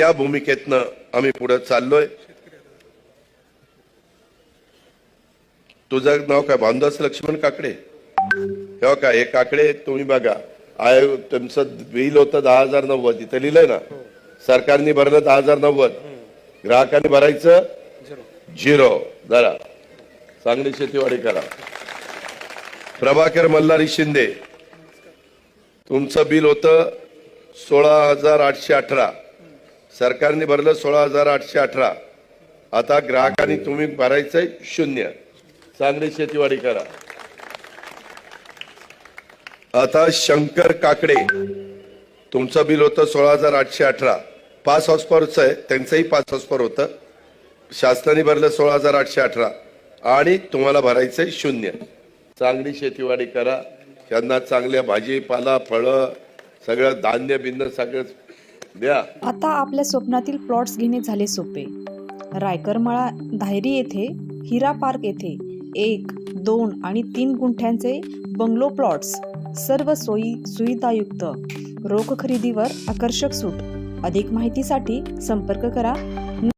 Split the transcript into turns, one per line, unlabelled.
त्या भूमिकेतनं आम्ही पुढे चाललोय. तुझं नाव काय? भानदास लक्ष्मण काकडे? हे का? हे काकडे तुम्ही बघा. आयोग तुमचं बिल होतं दहा हजार नव्वद. इथं लिहिलंय ना? सरकारने भरलं दहा हजार नव्वद. ग्राहकांनी भरायचं? झिरो. जरा चांगली शेतीवाडी करा. प्रभाकर मल्हारी शिंदे. तुमचं बिल होतं सोळा हजार आठशे अठरा. सरकारने भरलं सोळा हजार आठशे अठरा. आता ग्राहकांनी तुम्ही भरायचंय शून्य. चांगली शेतीवाडी करा. आता शंकर काकडे. तुमचं बिल होतं सोळा हजार आठशे अठरा. पाच हॉस्पॉरचं आहे त्यांचंही पाच हॉस्पॉर होतं. शासनाने भरलं सोळा हजार आठशे अठरा. आणि तुम्हाला भरायचंय शून्य. चांगली शेतीवाडी करा. त्यांना चांगल्या भाजीपाला फळं सगळं धान्य बिन्न सगळं
आता आपल्या स्वप्नातील प्लॉट्स घेणे झाले सोपे. रायकरमळा धायरी येथे हिरा पार्क येथे एक दोन आणि तीन गुंठ्यांचे बंगलो प्लॉट्स सर्व सोयी सुविधायुक्त. रोख खरेदीवर आकर्षक सूट. अधिक माहितीसाठी संपर्क करा